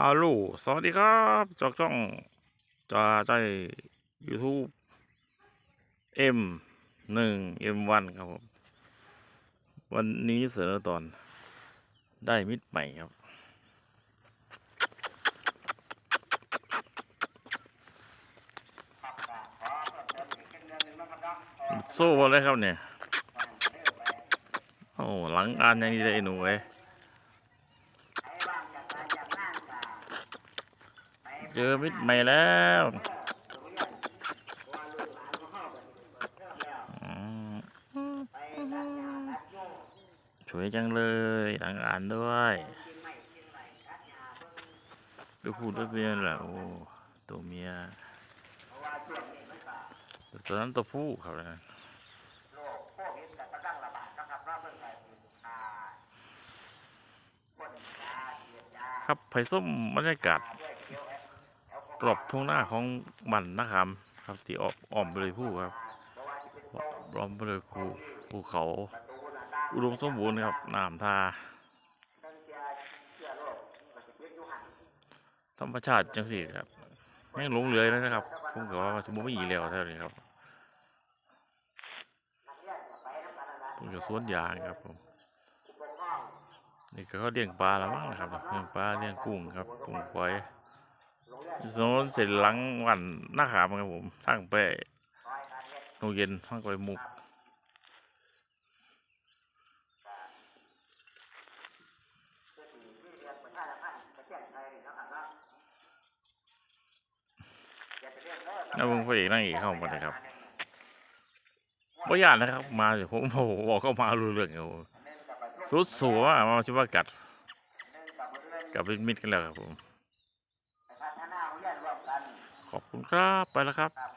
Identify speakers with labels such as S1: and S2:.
S1: ฮัลโหล สวัสดีครับ จากช่องจะใจ YouTube M หนึ่ง M วันครับผม วันนี้เสนอตอนได้มิดใหม่ครับ โซ่อลเลยครับเนี่ย โอ้หลังอ่านอย่างนี้เลยหนูเอ้ เจอมิดใหม่แล้วสวยจังเลยหลังอ่านด้วย ดูพูดด้วยเมียแหละโอ้ตัวเมียต่ตัวนั้นตัวผู้ครับนะครับไผ่ส้มบรรยากาศ กรอบทุ่งหน้าของมันนะครับครับที่ออกอ้อมไปเลยผู้ครับอ้อมไปเลยภูภูเขา อุดมสมบูรณ์ครับน้ำทาธรรมชาติจังสิครับแม่งหลงเหลือเลยนะครับผมก็ว่าสมมติไม่อีแล้วเท่านี้ครับผมก็สวนยางครับผมนี่ก็เขาเลี้ยงปลาแล้วมั้งนะครับเลี้ยงปลาเลี้ยงกุ้งครับกุ้งฝอ ยถนนเสร็จหลังวันหน้าขามครับผมทางไปโรงเย็นทางไปมุกแล้วมึงพระเอกนั่งเอกเข้ามาเลยครับบ่ยานนะครับ มาเดี๋ยวผมโอ้โหบอกเขามารู้เรื่องครับผมสุดสัวมาชิว่ากัด กับมิตรกันแล้วครับผม ขอบ คุณครับ ไปแล้วครับ